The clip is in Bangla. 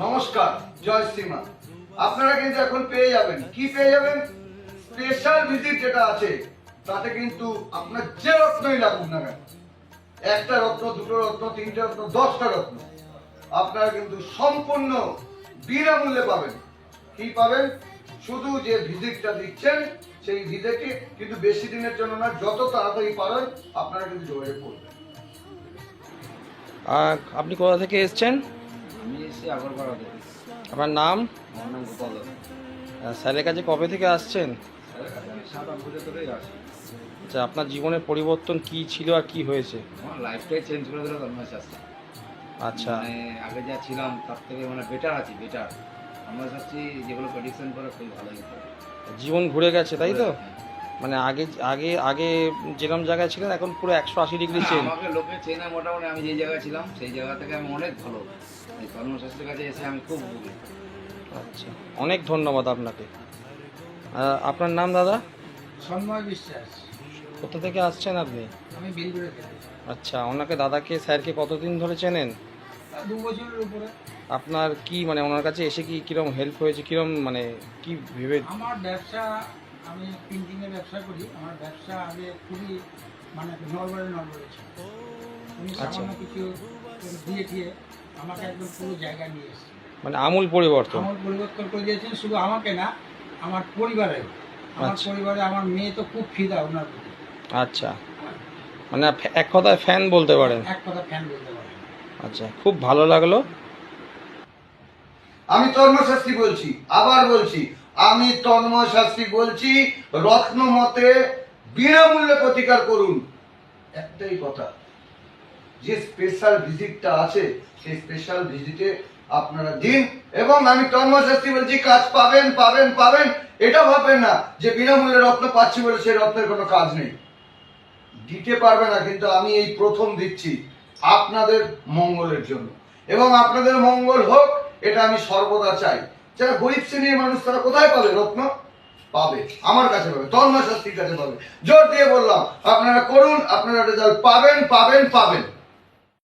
নমস্কার, জয় শ্রীমা। আপনারা কিন্তু এখন পেয়ে যাবেন। কি পেয়ে যাবেন? স্পেশাল ভিজিট যেটা আছে, তাতে কিন্তু আপনার যে রত্নই লাগুক না কেন, একটা রত্ন, দুটো রত্ন, তিনটে রত্ন, দশটা রত্ন, আপনারা কিন্তু সম্পূর্ণ বিনামূল্যে পাবেন। কি পাবেন? শুধু যে ভিজিটটা দিচ্ছেন, সেই ভিজিটে কিন্তু বেশি দিনের জন্য না যত তাড়াতাড়ি পারেন, আপনারা কিন্তু যোগাযোগ আর আপনি কোথা থেকে এসেছেন? আপনার নাম? আমার স্যারের কাছে কবে থেকে আসছেন? আচ্ছা আপনার জীবনের পরিবর্তন কি ছিল আর কি হয়েছে? আমার লাইফটাই চেঞ্জ করে দিল আচ্ছা। মানে আগে যা ছিলাম তার থেকে মানে বেটার আছি বেটার ধর্মশাস্ত্রী যেগুলো প্রেডিকশন করে খুব ভালো জীবন ঘুরে গেছে তাই তো। মানে আগে আগে আগে যেরকম জায়গায় ছিলেন এখন পুরো একশো আশি ডিগ্রি না, চেঞ্জ। আমাকে লোকে চেনে মোটামুটি আমি যে জায়গায় ছিলাম সেই জায়গা থেকে আমি অনেক ভালো। এই ধর্মশাস্ত্রের কাছে এসে আমি খুব আচ্ছা অনেক ধন্যবাদ আপনাকে। আপনার নাম দাদা? সন্ময় বিশ্বাস। কোথা থেকে আসছেন আপনি? আমি বেলগুড়ে আচ্ছা ওনাকে দাদাকে স্যারকে কতদিন ধরে চেনেন? দু বছরের উপরে। আপনার কি মানে ওনার কাছে এসে কি কিরম হেল্প হয়েছে? কিরম মানে কি ভেবে আমার ব্যবসা আমি প্রিন্টিংয়ের ব্যবসা করি। আমার ব্যবসা আগে খুবই মানে নর্মালে নর্মালে ছিল। আচ্ছা। সামান্য কিছু দিয়ে দিয়ে আমাকে একদম পুরো জায়গা নিয়ে এসেছে মানে আমূল পরিবর্তন। আমূল পরিবর্তন করে দিয়েছেন শুধু আমাকে না আমার পরিবারে। আমার আচ্ছা। পরিবারে আমার মেয়ে তো খুব ফিদা ওনার প্রতি। আচ্ছা। মানে এক কথায় ফ্যান বলতে পারেন। এক কথা ফ্যান বলতে পারেন। আচ্ছা খুব ভালো লাগল। আমি তন্ময় বলছি আবার বলছি আমি তন্ময় শাস্ত্রী বলছি, রত্ন মতে বিনামূল্যে প্রতিকার করুন। একটাই কথা, যে স্পেশাল ভিজিটটা আছে, সেই স্পেশাল ভিজিটে আপনারা দিন এবং আমি তন্ময় বলছি, কাজ পাবেন পাবেন পাবেন, এটা ভাববেন না যে বিনামূল্যে রত্ন পাচ্ছি বলে সেই রত্নের কোনো কাজ নেই। দিতে পারবে না, কিন্তু আমি এই প্রথম দিচ্ছি আপনাদের মঙ্গলের জন্য। এবং আপনাদের মঙ্গল হোক, এটা আমি সর্বদা চাই। যারা গরিব শ্রেণির মানুষ, তারা কোথায় পাবে রত্ন? পাবে। আমার কাছে পাবে। তন্ময় শাস্ত্রীর কাছে পাবে। জোর দিয়ে বললাম, আপনারা করুন, আপনারা রেজাল্ট পাবেন পাবেন পাবেন।